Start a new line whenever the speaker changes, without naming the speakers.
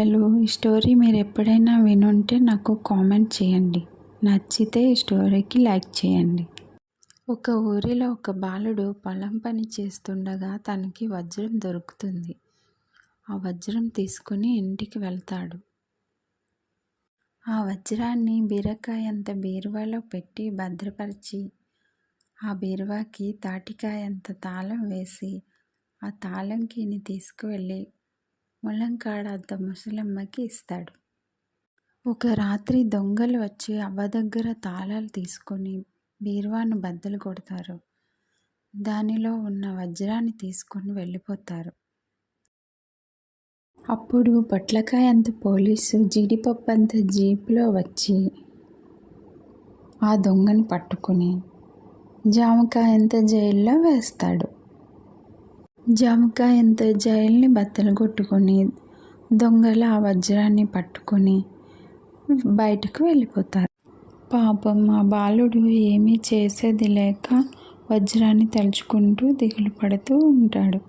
అసలు ఈ స్టోరీ మీరు ఎప్పుడైనా వినుంటే నాకు కామెంట్ చేయండి. నచ్చితే ఈ స్టోరీకి లైక్ చేయండి. ఒక ఊరిలో ఒక బాలుడు పొలం పని చేస్తుండగా తనకి వజ్రం దొరుకుతుంది. ఆ వజ్రం తీసుకుని ఇంటికి వెళ్తాడు. ఆ వజ్రాన్ని బీరకాయంత బీరువాలో పెట్టి భద్రపరిచి ఆ బీరువాకి తాటికాయంత తాళం వేసి ఆ తాళంకిని తీసుకువెళ్ళి ములంకాడ అంత ముసలమ్మకి ఇస్తాడు. ఒక రాత్రి దొంగలు వచ్చి అవ్వ దగ్గర తాళాలు తీసుకొని బీరువాను బద్దలు కొడతారు. దానిలో ఉన్న వజ్రాన్ని తీసుకొని వెళ్ళిపోతారు. అప్పుడు పొట్లకాయ అంత పోలీసు జీడిపప్పు అంత జీపులో వచ్చి ఆ దొంగని పట్టుకుని జామకాయ అంత జైల్లో వేస్తాడు. జామకాయ జైల్ని బద్దలు కొట్టుకొని దొంగలు ఆ వజ్రాన్ని పట్టుకొని బయటకు వెళ్ళిపోతారు. పాపం ఆ బాలుడు ఏమీ చేసేది లేక వజ్రాన్ని తలుచుకుంటూ దిగులు పడుతూ ఉంటాడు.